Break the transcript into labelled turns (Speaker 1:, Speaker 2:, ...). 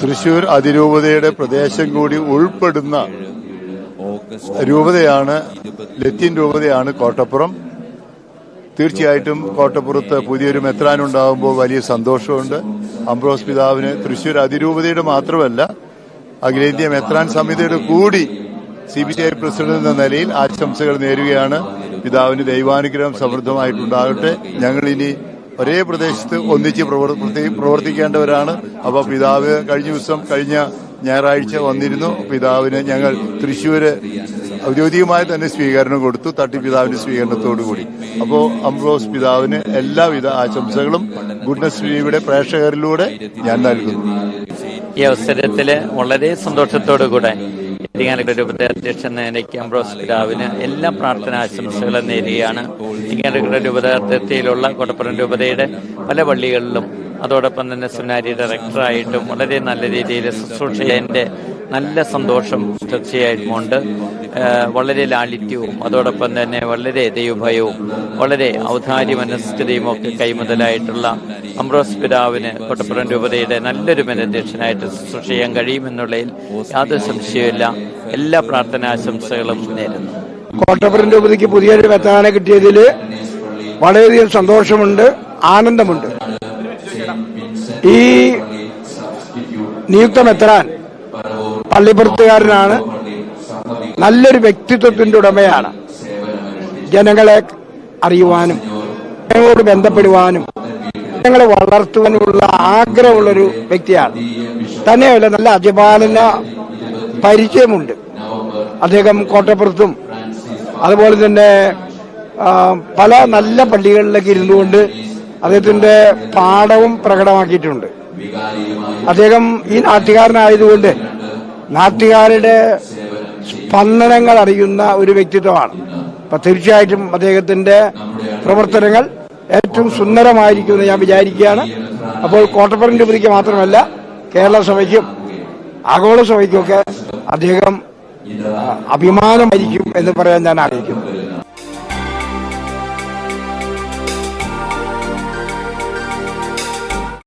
Speaker 1: തൃശൂർ അതിരൂപതയുടെ പ്രദേശം കൂടി ഉൾപ്പെടുന്ന രൂപതയാണ് ലത്തീൻ രൂപതയാണ് കോട്ടപ്പുറം. തീർച്ചയായിട്ടും കോട്ടപ്പുറത്ത് പുതിയൊരു മെത്രാനുണ്ടാകുമ്പോൾ വലിയ സന്തോഷമുണ്ട്. അംബ്രോസ് പിതാവിന് തൃശൂർ അതിരൂപതയുടെ മാത്രമല്ല അഖിലേന്ത്യ മെത്രാൻ സമിതിയുടെ കൂടി സി ബി ഐ പ്രസിഡന്റ് എന്ന നിലയിൽ ആശംസകൾ നേരുകയാണ്. പിതാവിന് ദൈവാനുഗ്രഹം സമൃദ്ധമായിട്ടുണ്ടാകട്ടെ. ഞങ്ങൾ ഇനി ഒരേ പ്രദേശത്ത് ഒന്നിച്ച് പ്രവർത്തി പ്രവർത്തിക്കേണ്ടവരാണ്. അപ്പോൾ പിതാവ് കഴിഞ്ഞ ദിവസം കഴിഞ്ഞ ഞായറാഴ്ച വന്നിരുന്നു. പിതാവിന് ഞങ്ങൾ തൃശ്ശൂര് ഔദ്യോഗികമായി തന്നെ സ്വീകരണം കൊടുത്തു തട്ടി പിതാവിന്റെ സ്വീകരണത്തോടു കൂടി. അപ്പോൾ അംബ്രോസ് പിതാവിന് എല്ലാവിധ ആശംസകളും ഗുഡ്നസ് ടിവിയുടെ പ്രേക്ഷകരിലൂടെ ഞാൻ നൽകുന്നു.
Speaker 2: ഈ അവസരത്തിൽ വളരെ സന്തോഷത്തോടു കൂടെ ഇരിങ്ങാലക്കുട രൂപത്തെ അധ്യക്ഷൻ എനിക്ക് അംബ്രോസ് പിതാവിന് എല്ലാ പ്രാർത്ഥനാശംസകളും നേരുകയാണ്. ഇരിങ്ങാലക്കുട രൂപതാർത്ഥത്തിലുള്ള കോട്ടപ്പുറം രൂപതയുടെ പല പള്ളികളിലും അതോടൊപ്പം തന്നെ സുനാരി ഡയറക്ടറായിട്ടും വളരെ നല്ല രീതിയിൽ ശുശ്രൂഷ എന്റെ നല്ല സന്തോഷം തീർച്ചയായിട്ടും ഉണ്ട് വളരെ ലാളിത്യവും അതോടൊപ്പം തന്നെ വളരെ ദൈവഭയവും വളരെ ഔദാര്യ മനസ്ഥിതിയും ഒക്കെ കൈമുതലായിട്ടുള്ള അംബ്രോസ് പിതാവിന് കൊട്ടപ്പുറം രൂപതയുടെ നല്ലൊരു മേലധ്യക്ഷനായിട്ട് ശുശ്രൂഷ ചെയ്യാൻ കഴിയുമെന്നുള്ളതിൽ യാതൊരു സംശയമില്ല എല്ലാ പ്രാർത്ഥനാശംസകളും നേരുന്നു.
Speaker 3: കോട്ടപ്പുറം രൂപതയ്ക്ക് പുതിയൊരു വെത്താന കിട്ടിയതിൽ വളരെയധികം സന്തോഷമുണ്ട് ആനന്ദമുണ്ട്. ഈ നിയുക്ത മെത്രാൻ പള്ളിപ്പുറത്തുകാരനാണ്. നല്ലൊരു വ്യക്തിത്വത്തിന്റെ ഉടമയാണ്. ജനങ്ങളെ അറിയുവാനും ജനങ്ങളോട് ബന്ധപ്പെടുവാനും ജനങ്ങളെ വളർത്തുവാനുള്ള ആഗ്രഹമുള്ളൊരു വ്യക്തിയാണ്. തന്നെയല്ല നല്ല അജപാലന പരിചയമുണ്ട്. അദ്ദേഹം കോട്ടപ്പുറത്തും അതുപോലെ തന്നെ പല നല്ല പള്ളികളിലൊക്കെ ഇരുന്നുകൊണ്ട് അദ്ദേഹത്തിന്റെ പാഠവും പ്രകടമാക്കിയിട്ടുണ്ട്. അദ്ദേഹം ഈ നാട്ടുകാരനായതുകൊണ്ട് നാട്ടുകാരുടെ സ്പന്ദനങ്ങൾ അറിയുന്ന ഒരു വ്യക്തിത്വമാണ്. അപ്പൊ തീർച്ചയായിട്ടും അദ്ദേഹത്തിന്റെ പ്രവർത്തനങ്ങൾ ഏറ്റവും സുന്ദരമായിരിക്കുമെന്ന് ഞാൻ വിചാരിക്കുകയാണ്. അപ്പോൾ കോട്ടപ്പുറം രൂപതയ്ക്ക് മാത്രമല്ല കേരള സഭയ്ക്കും ആഗോള സഭയ്ക്കുമൊക്കെ അദ്ദേഹം അഭിമാനമായിരിക്കും എന്ന് പറയാൻ ഞാൻ ആഗ്രഹിക്കുന്നു.